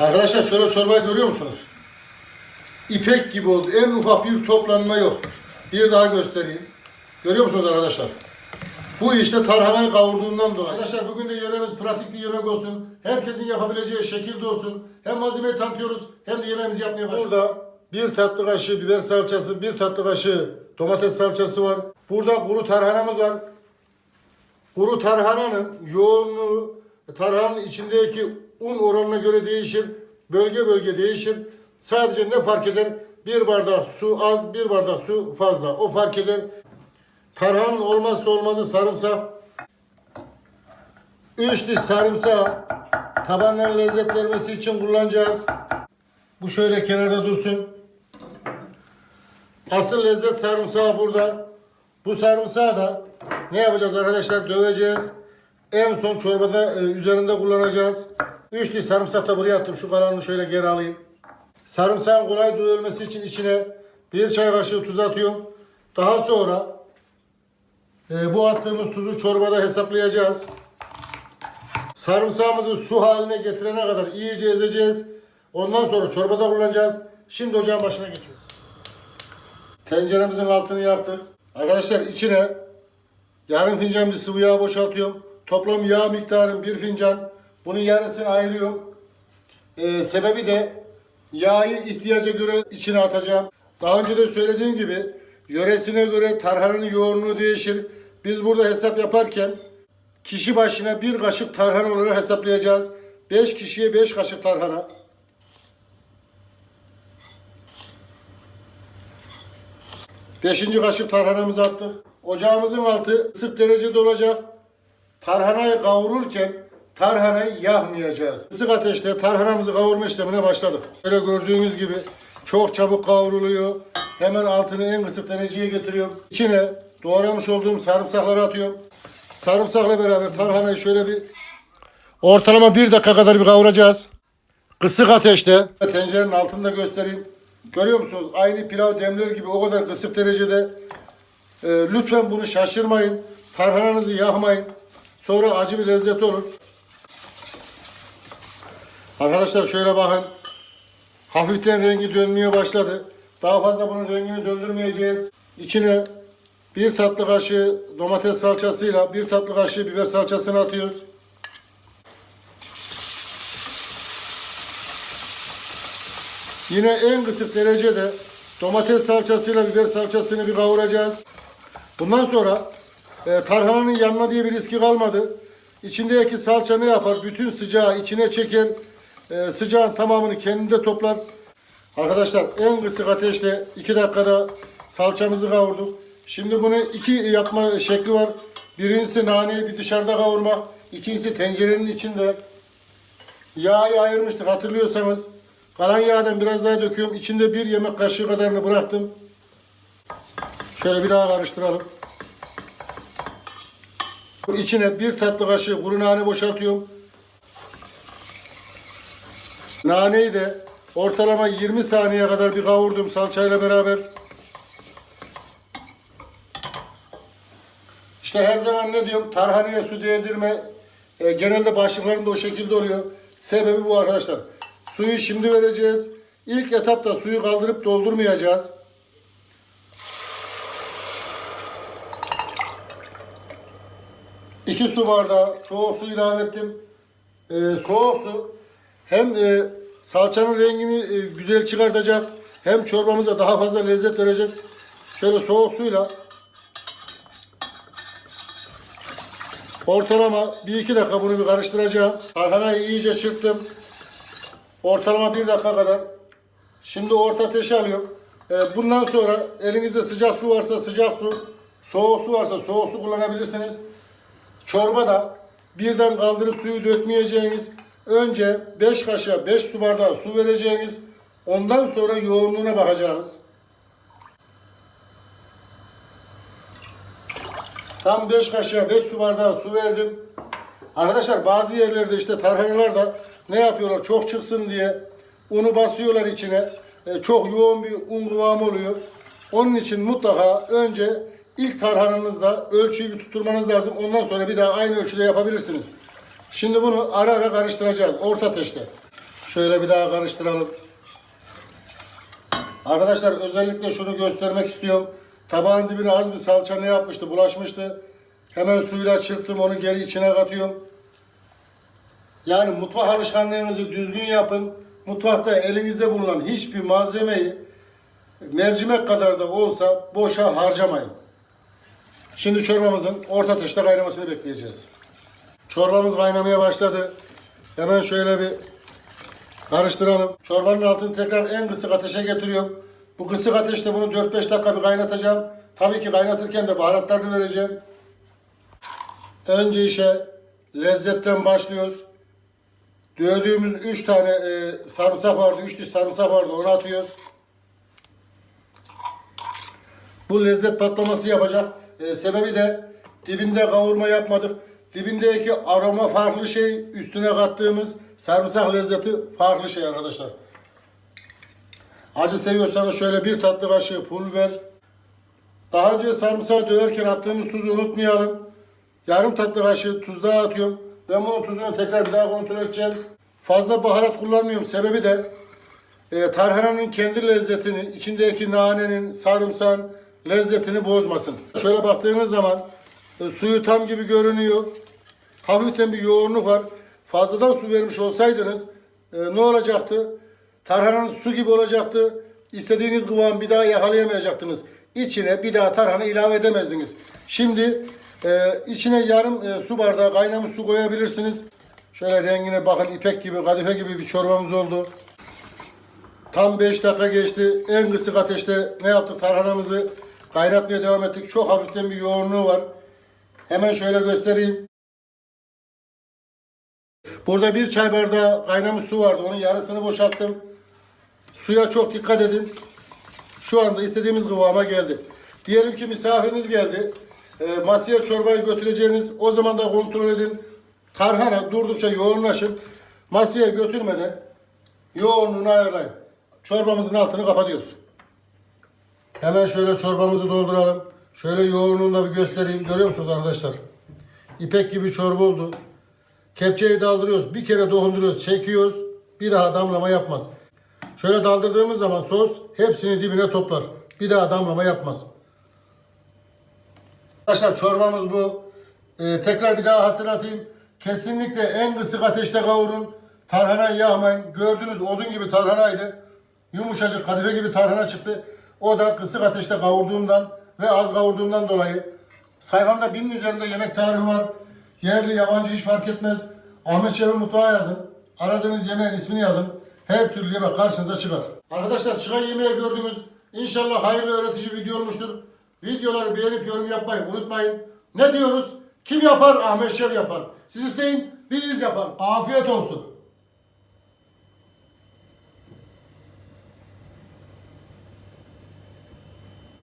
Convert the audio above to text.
Arkadaşlar şöyle çorbayı görüyor musunuz? İpek gibi oldu. En ufak bir toplanma yok. Bir daha göstereyim. Görüyor musunuz arkadaşlar? Bu işte tarhanayı kavurduğundan dolayı. Arkadaşlar bugün de yemeğimiz pratik bir yemek olsun. Herkesin yapabileceği şekilde olsun. Hem malzemeyi tanıtıyoruz hem de yemeğimizi yapmaya başlıyoruz. Burada bir tatlı kaşığı biber salçası, bir tatlı kaşığı domates salçası var. Burada kuru tarhanamız var. Kuru tarhananın yoğunluğu tarhananın içindeki un oranına göre değişir. Bölge bölge değişir. Sadece ne fark eder? Bir bardak su az, bir bardak su fazla. O fark eder. Tarhanın olmazsa olmazı sarımsak. Üç diş sarımsağı tabanların lezzet vermesi için kullanacağız. Bu şöyle kenarda dursun. Asıl lezzet sarımsağı burada. Bu sarımsağı da ne yapacağız arkadaşlar? Döveceğiz. En son çorbada e, üzerinde kullanacağız. 3 diş sarımsak da buraya attım. Şu kalanını şöyle geri alayım. Sarımsağın kolay dövülmesi için içine bir çay kaşığı tuz atıyorum. Daha sonra e, bu attığımız tuzu çorbada hesaplayacağız. Sarımsağımızı su haline getirene kadar iyice ezeceğiz. Ondan sonra çorbada kullanacağız. Şimdi ocağın başına geçiyoruz. Tenceremizin altını yaktık. Arkadaşlar içine yarım fincan bir sıvı yağ boşaltıyorum. Toplam yağ miktarım bir fincan. Bunun yarısını ayırıyorum. Ee, sebebi de yağı ihtiyaca göre içine atacağım. Daha önce de söylediğim gibi yöresine göre tarhananın yoğunluğu değişir. Biz burada hesap yaparken kişi başına bir kaşık tarhana olarak hesaplayacağız. 5 kişiye 5 kaşık tarhana. Beşinci kaşık tarhanamızı attık. Ocağımızın altı ısık derecede olacak. Tarhanayı kavururken tarhanayı yakmayacağız. Isık ateşte tarhanamızı kavurma işlemine başladık. Böyle gördüğünüz gibi çok çabuk kavruluyor. Hemen altını en kısık dereceye getiriyorum. İçine doğramış olduğum sarımsakları atıyorum. Sarımsakla beraber tarhanayı şöyle bir ortalama bir dakika kadar bir kavuracağız. Kısık ateşte. Tencerenin altında göstereyim. Görüyor musunuz? Aynı pilav demler gibi o kadar kısık derecede. Ee, lütfen bunu şaşırmayın. Tarhananızı yakmayın. Sonra acı bir lezzet olur. Arkadaşlar şöyle bakın. Hafiften rengi dönmeye başladı. Daha fazla bunun rengini döndürmeyeceğiz. İçine bir tatlı kaşığı domates salçasıyla bir tatlı kaşığı biber salçasını atıyoruz. Yine en kısık derecede domates salçasıyla biber salçasını bir kavuracağız. Bundan sonra e, tarhananın yanma diye bir riski kalmadı. İçindeki salça ne yapar? Bütün sıcağı içine çeker. E, sıcağın tamamını kendinde toplar. Arkadaşlar en kısık ateşte 2 dakikada salçamızı kavurduk. Şimdi bunun iki yapma şekli var. Birincisi naneyi bir dışarıda kavurmak. İkincisi tencerenin içinde. Yağı ayırmıştık hatırlıyorsanız. Kalan yağdan biraz daha döküyorum. İçinde bir yemek kaşığı kadarını bıraktım. Şöyle bir daha karıştıralım. İçine bir tatlı kaşığı kuru nane boşaltıyorum. Naneyi de ortalama 20 saniye kadar bir kavurdum salçayla beraber. İşte her zaman ne diyorum? Tarhaneye su değdirme. E, genelde başlıklarında o şekilde oluyor. Sebebi bu arkadaşlar. Suyu şimdi vereceğiz. İlk etapta suyu kaldırıp doldurmayacağız. İki su bardağı soğuk su ilave ettim. Ee, soğuk su hem e, salçanın rengini e, güzel çıkartacak hem çorbamıza daha fazla lezzet verecek. Şöyle soğuk suyla ortalama bir iki dakika bunu bir karıştıracağım. Tarhanayı iyice çırptım. Ortalama bir dakika kadar. Şimdi orta ateşe alıyorum. Ee, bundan sonra elinizde sıcak su varsa sıcak su, soğuk su varsa soğuk su kullanabilirsiniz. Çorba da birden kaldırıp suyu dökmeyeceğiniz, önce 5 kaşığa 5 su bardağı su vereceğiniz, ondan sonra yoğunluğuna bakacağınız. Tam 5 kaşığa 5 su bardağı su verdim. Arkadaşlar bazı yerlerde işte tarhanalar da ne yapıyorlar çok çıksın diye unu basıyorlar içine. E, çok yoğun bir un kıvamı oluyor. Onun için mutlaka önce ilk tarhananızda ölçüyü bir tutturmanız lazım. Ondan sonra bir daha aynı ölçüde yapabilirsiniz. Şimdi bunu ara ara karıştıracağız orta ateşte. Şöyle bir daha karıştıralım. Arkadaşlar özellikle şunu göstermek istiyorum. Tabağın dibine az bir salça ne yapmıştı? Bulaşmıştı. Hemen suyla çırptım onu geri içine katıyorum. Yani mutfak alışkanlığınızı düzgün yapın. Mutfakta elinizde bulunan hiçbir malzemeyi mercimek kadar da olsa boşa harcamayın. Şimdi çorbamızın orta ateşte kaynamasını bekleyeceğiz. Çorbamız kaynamaya başladı. Hemen şöyle bir karıştıralım. Çorbanın altını tekrar en kısık ateşe getiriyorum. Bu kısık ateşte bunu 4-5 dakika bir kaynatacağım. Tabii ki kaynatırken de baharatlarını vereceğim. Önce işe lezzetten başlıyoruz. Dövdüğümüz 3 tane e, sarımsak vardı, 3 diş sarımsak vardı onu atıyoruz. Bu lezzet patlaması yapacak. E, sebebi de dibinde kavurma yapmadık. Dibindeki aroma farklı şey, üstüne kattığımız sarımsak lezzeti farklı şey arkadaşlar. Acı seviyorsanız şöyle bir tatlı kaşığı pul biber. Daha önce sarımsağı döverken attığımız tuzu unutmayalım. Yarım tatlı kaşığı tuz daha atıyorum. Ben bunun tuzunu tekrar bir daha kontrol edeceğim. Fazla baharat kullanmıyorum. Sebebi de e, tarhananın kendi lezzetini, içindeki nanenin, sarımsağın lezzetini bozmasın. Şöyle baktığınız zaman e, suyu tam gibi görünüyor. Hafiften bir yoğunluk var. Fazladan su vermiş olsaydınız e, ne olacaktı? Tarhananın su gibi olacaktı. İstediğiniz kıvamı bir daha yakalayamayacaktınız. İçine bir daha tarhana ilave edemezdiniz. Şimdi e, içine yarım e, su bardağı kaynamış su koyabilirsiniz. Şöyle rengine bakın ipek gibi, kadife gibi bir çorbamız oldu. Tam 5 dakika geçti. En kısık ateşte ne yaptık? Tarhanamızı kaynatmaya devam ettik. Çok hafiften bir yoğunluğu var. Hemen şöyle göstereyim. Burada bir çay bardağı kaynamış su vardı. Onun yarısını boşalttım. Suya çok dikkat edin. Şu anda istediğimiz kıvama geldi. Diyelim ki misafiriniz geldi. E, masaya çorbayı götüreceğiniz o zaman da kontrol edin. Tarhana durdukça yoğunlaşın. Masaya götürmeden yoğunluğunu ayarlayın. Çorbamızın altını kapatıyoruz. Hemen şöyle çorbamızı dolduralım. Şöyle yoğunluğunu da bir göstereyim. Görüyor musunuz arkadaşlar? İpek gibi çorba oldu. Kepçeyi daldırıyoruz. Bir kere dokunduruyoruz. Çekiyoruz. Bir daha damlama yapmaz. Şöyle daldırdığımız zaman sos hepsini dibine toplar. Bir daha damlama yapmaz. Arkadaşlar çorbamız bu. Ee, tekrar bir daha hatırlatayım. Kesinlikle en kısık ateşte kavurun. Tarhanayı yağmayın. Gördüğünüz odun gibi tarhanaydı. Yumuşacık kadife gibi tarhana çıktı. O da kısık ateşte kavurduğumdan ve az kavurduğumdan dolayı. Sayfamda binin üzerinde yemek tarifi var. Yerli yabancı hiç fark etmez. Ahmet Şef'in mutfağı yazın. Aradığınız yemeğin ismini yazın. Her türlü yemek karşınıza çıkar. Arkadaşlar çıkan yemeği gördünüz. İnşallah hayırlı öğretici video olmuştur. Videoları beğenip yorum yapmayı unutmayın. Ne diyoruz? Kim yapar? Ahmet Şef yapar. Siz isteyin, biz yapar. Afiyet olsun.